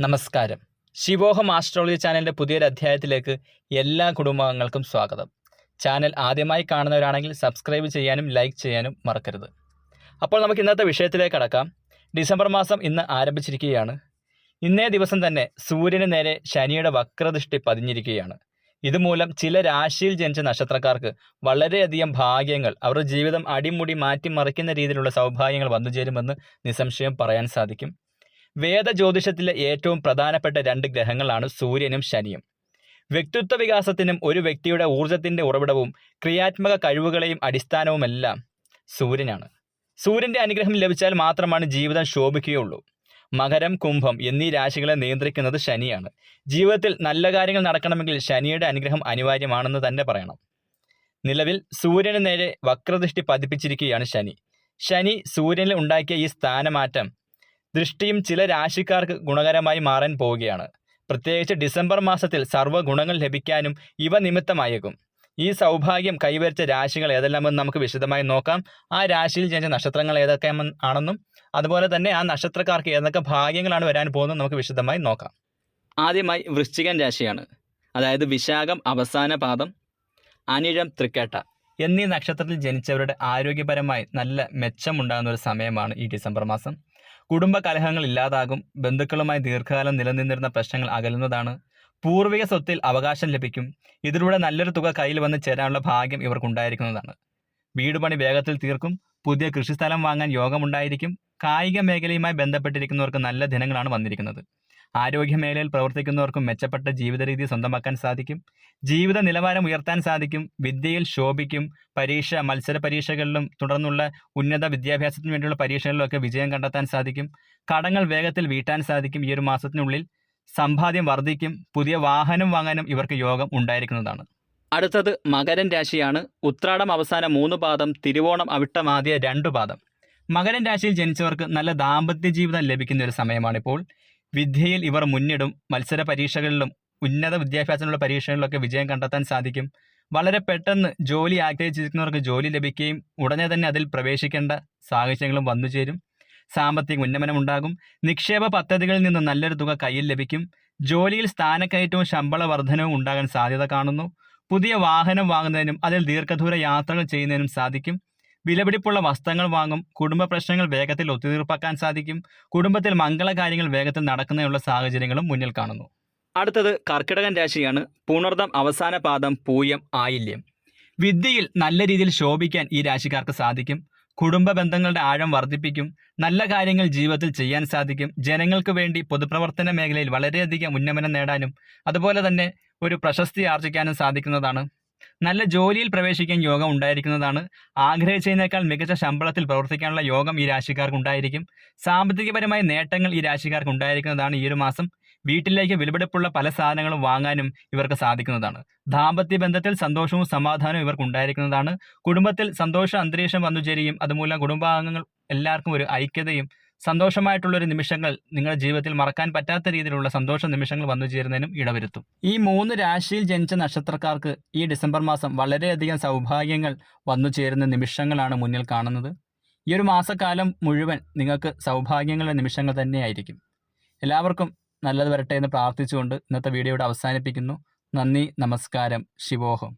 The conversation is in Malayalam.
നമസ്കാരം. ശിവോഹം ആസ്ട്രോളജി ചാനലിന്റെ പുതിയൊരു അധ്യായത്തിലേക്ക് എല്ലാ കുടുംബാംഗങ്ങൾക്കും സ്വാഗതം. ചാനൽ ആദ്യമായി കാണുന്നവരാണെങ്കിൽ സബ്സ്ക്രൈബ് ചെയ്യാനും ലൈക്ക് ചെയ്യാനും മറക്കരുത്. അപ്പോൾ നമുക്ക് ഇന്നത്തെ വിഷയത്തിലേക്ക് കടക്കാം. ഡിസംബർ മാസം ഇന്ന് ആരംഭിച്ചിരിക്കുകയാണ്. ഇന്നേ ദിവസം തന്നെ സൂര്യന് നേരെ ശനിയുടെ വക്രദൃഷ്ടി പതിഞ്ഞിരിക്കുകയാണ്. ഇതുമൂലം ചില രാശിയിൽ ജനിച്ച നക്ഷത്രക്കാർക്ക് വളരെയധികം ഭാഗ്യങ്ങൾ അവരുടെ ജീവിതം അടിമുടി മാറ്റിമറിക്കുന്ന രീതിയിലുള്ള സൗഭാഗ്യങ്ങൾ വന്നുചേരുമെന്ന് നിസ്സംശയം പറയാൻ സാധിക്കും. വേദ ജ്യോതിഷത്തിലെ ഏറ്റവും പ്രധാനപ്പെട്ട രണ്ട് ഗ്രഹങ്ങളാണ് സൂര്യനും ശനിയും. വ്യക്തിത്വ വികാസത്തിനും ഒരു വ്യക്തിയുടെ ഊർജത്തിന്റെ ഉറവിടവും ക്രിയാത്മക കഴിവുകളെയും അടിസ്ഥാനവുമെല്ലാം സൂര്യനാണ്. സൂര്യന്റെ അനുഗ്രഹം ലഭിച്ചാൽ മാത്രമാണ് ജീവിതം ശോഭിക്കുകയുള്ളൂ. മകരം കുംഭം എന്നീ രാശികളെ നിയന്ത്രിക്കുന്നത് ശനിയാണ്. ജീവിതത്തിൽ നല്ല കാര്യങ്ങൾ നടക്കണമെങ്കിൽ ശനിയുടെ അനുഗ്രഹം അനിവാര്യമാണെന്ന് തന്നെ പറയണം. നിലവിൽ സൂര്യന് നേരെ വക്രദൃഷ്ടി പതിപ്പിച്ചിരിക്കുകയാണ് ശനി. ശനി സൂര്യനിൽ ഉണ്ടാക്കിയ ഈ സ്ഥാനമാറ്റം ദൃഷ്ടിയും ചില രാശിക്കാർക്ക് ഗുണകരമായി മാറാൻ പോവുകയാണ്. പ്രത്യേകിച്ച് ഡിസംബർ മാസത്തിൽ സർവ ഗുണങ്ങൾ ലഭിക്കാനും ഇവ നിമിത്തമായേക്കും. ഈ സൗഭാഗ്യം കൈവരിച്ച രാശികൾ ഏതെല്ലാമെന്ന് നമുക്ക് വിശദമായി നോക്കാം. ആ രാശിയിൽ ജനിച്ച നക്ഷത്രങ്ങൾ ഏതൊക്കെ ആണെന്നും അതുപോലെ തന്നെ ആ നക്ഷത്രക്കാർക്ക് ഏതൊക്കെ ഭാഗ്യങ്ങളാണ് വരാൻ പോകുന്നത് നമുക്ക് വിശദമായി നോക്കാം. ആദ്യമായി വൃശ്ചികൻ രാശിയാണ്. അതായത് വിശാഖം അവസാന പാദം അനിഴം തൃക്കേട്ട. എന്നീ നക്ഷത്രത്തിൽ ജനിച്ചവരുടെ ആരോഗ്യപരമായി നല്ല മെച്ചമുണ്ടാകുന്ന ഒരു സമയമാണ് ഈ ഡിസംബർ മാസം. കുടുംബ കലഹങ്ങൾ ഇല്ലാതാകും ബന്ധുക്കളുമായി ദീർഘകാലം നിലനിന്നിരുന്ന പ്രശ്നങ്ങൾ അകലുന്നതാണ് പൂർവിക സ്വത്തിൽ അവകാശം ലഭിക്കും ഇതിലൂടെ നല്ലൊരു തുക കയ്യിൽ വന്ന് ചേരാനുള്ള ഭാഗ്യം ഇവർക്കുണ്ടായിരിക്കുന്നതാണ്. വീട് പണി വേഗത്തിൽ തീർക്കും പുതിയ കൃഷിസ്ഥലം വാങ്ങാൻ യോഗമുണ്ടായിരിക്കും കായിക മേഖലയുമായി ബന്ധപ്പെട്ടിരിക്കുന്നവർക്ക് നല്ല ദിനങ്ങളാണ് വന്നിരിക്കുന്നത്. ആരോഗ്യ മേഖലയിൽ പ്രവർത്തിക്കുന്നവർക്കും മെച്ചപ്പെട്ട ജീവിത രീതി സ്വന്തമാക്കാൻ സാധിക്കും. ജീവിത നിലവാരം ഉയർത്താൻ സാധിക്കും. വിദ്യയിൽ ശോഭിക്കും. പരീക്ഷ മത്സര പരീക്ഷകളിലും തുടർന്നുള്ള ഉന്നത വിദ്യാഭ്യാസത്തിന് വേണ്ടിയുള്ള പരീക്ഷകളിലൊക്കെ വിജയം കണ്ടെത്താൻ സാധിക്കും. കടങ്ങൾ വേഗത്തിൽ വീട്ടാൻ സാധിക്കും ഈ ഒരു മാസത്തിനുള്ളിൽ. സമ്പാദ്യം വർദ്ധിക്കും. പുതിയ വാഹനം വാങ്ങാനും ഇവർക്ക് യോഗം ഉണ്ടായിരിക്കുന്നതാണ്. അടുത്തത് മകരൻ രാശിയാണ്. ഉത്രാടം അവസാന മൂന്ന് പാദം തിരുവോണം അവിട്ടം ആദ്യ രണ്ടു പാദം. മകരൻ രാശിയിൽ ജനിച്ചവർക്ക് നല്ല ദാമ്പത്യ ജീവിതം ലഭിക്കുന്ന ഒരു സമയമാണിപ്പോൾ. വിദ്യയിൽ ഇവർ മുന്നിടും മത്സര പരീക്ഷകളിലും ഉന്നത വിദ്യാഭ്യാസത്തിനുള്ള പരീക്ഷകളിലൊക്കെ വിജയം കണ്ടെത്താൻ സാധിക്കും. വളരെ പെട്ടെന്ന് ജോലി ആഗ്രഹിച്ചിരിക്കുന്നവർക്ക് ജോലി ലഭിക്കുകയും ഉടനെ തന്നെ അതിൽ പ്രവേശിക്കേണ്ട സാഹചര്യങ്ങളും വന്നു ചേരും. സാമ്പത്തിക ഉന്നമനം ഉണ്ടാകും നിക്ഷേപ പദ്ധതികളിൽ നിന്ന് നല്ലൊരു തുക കയ്യിൽ ലഭിക്കും. ജോലിയിൽ സ്ഥാനക്കയറ്റവും ശമ്പള വർധനവും ഉണ്ടാകാൻ സാധ്യത കാണുന്നു. പുതിയ വാഹനം വാങ്ങുന്നതിനും അതിൽ ദീർഘദൂര യാത്രകൾ ചെയ്യുന്നതിനും സാധിക്കും. വിലപിടിപ്പുള്ള വസ്ത്രങ്ങൾ വാങ്ങും കുടുംബ പ്രശ്നങ്ങൾ വേഗത്തിൽ ഒത്തുതീർപ്പാക്കാൻ സാധിക്കും കുടുംബത്തിൽ മംഗളകാര്യങ്ങൾ വേഗത്തിൽ നടക്കുന്നതിനുള്ള സാഹചര്യങ്ങളും മുന്നിൽ കാണുന്നു. അടുത്തത് കർക്കിടകൻ രാശിയാണ്. പുണർദം അവസാന പാദം പൂയം ആയില്യം. വിദ്യയിൽ നല്ല രീതിയിൽ ശോഭിക്കാൻ ഈ രാശിക്കാർക്ക് സാധിക്കും. കുടുംബ ബന്ധങ്ങളുടെ ആഴം വർദ്ധിപ്പിക്കും. നല്ല കാര്യങ്ങൾ ജീവിതത്തിൽ ചെയ്യാൻ സാധിക്കും. ജനങ്ങൾക്ക് വേണ്ടി പൊതുപ്രവർത്തന മേഖലയിൽ വളരെയധികം ഉന്നമനം നേടാനും അതുപോലെ തന്നെ ഒരു പ്രശസ്തി ആർജിക്കാനും സാധിക്കുന്നതാണ്. നല്ല ജോലിയിൽ പ്രവേശിക്കാൻ യോഗം ഉണ്ടായിരിക്കുന്നതാണ്. ആഗ്രഹിച്ചതിനേക്കാൾ മികച്ച ശമ്പളത്തിൽ പ്രവർത്തിക്കാനുള്ള യോഗം ഈ രാശിക്കാർക്ക് ഉണ്ടായിരിക്കും. സാമ്പത്തികപരമായ നേട്ടങ്ങൾ ഈ രാശിക്കാർക്ക് ഉണ്ടായിരിക്കുന്നതാണ് ഈ ഒരു മാസം. വീട്ടിലേക്ക് വിലപിടിപ്പുള്ള പല സാധനങ്ങളും വാങ്ങാനും ഇവർക്ക് സാധിക്കുന്നതാണ്. ദാമ്പത്യ ബന്ധത്തിൽ സന്തോഷവും സമാധാനവും ഇവർക്ക് ഉണ്ടായിരിക്കുന്നതാണ്. കുടുംബത്തിൽ സന്തോഷ അന്തരീക്ഷം വന്നു ചേരുകയും അതുമൂലം കുടുംബാംഗങ്ങൾ എല്ലാവർക്കും ഒരു ഐക്യതയും സന്തോഷമായിട്ടുള്ളൊരു നിമിഷങ്ങൾ നിങ്ങളുടെ ജീവിതത്തിൽ മറക്കാൻ പറ്റാത്ത രീതിയിലുള്ള സന്തോഷ നിമിഷങ്ങൾ വന്നു ചേരുന്നതിനും ഇടവരുത്തും. ഈ മൂന്ന് രാശിയിൽ ജനിച്ച നക്ഷത്രക്കാർക്ക് ഈ ഡിസംബർ മാസം വളരെയധികം സൗഭാഗ്യങ്ങൾ വന്നു ചേരുന്ന നിമിഷങ്ങളാണ് മുന്നിൽ കാണുന്നത്. ഈ ഒരു മാസക്കാലം മുഴുവൻ നിങ്ങൾക്ക് സൗഭാഗ്യങ്ങളുടെ നിമിഷങ്ങൾ തന്നെയായിരിക്കും. എല്ലാവർക്കും നല്ലത് വരട്ടെ എന്ന് പ്രാർത്ഥിച്ചുകൊണ്ട് ഇന്നത്തെ വീഡിയോയുടെ അവസാനിപ്പിക്കുന്നു. നന്ദി നമസ്കാരം ശിവോഹം.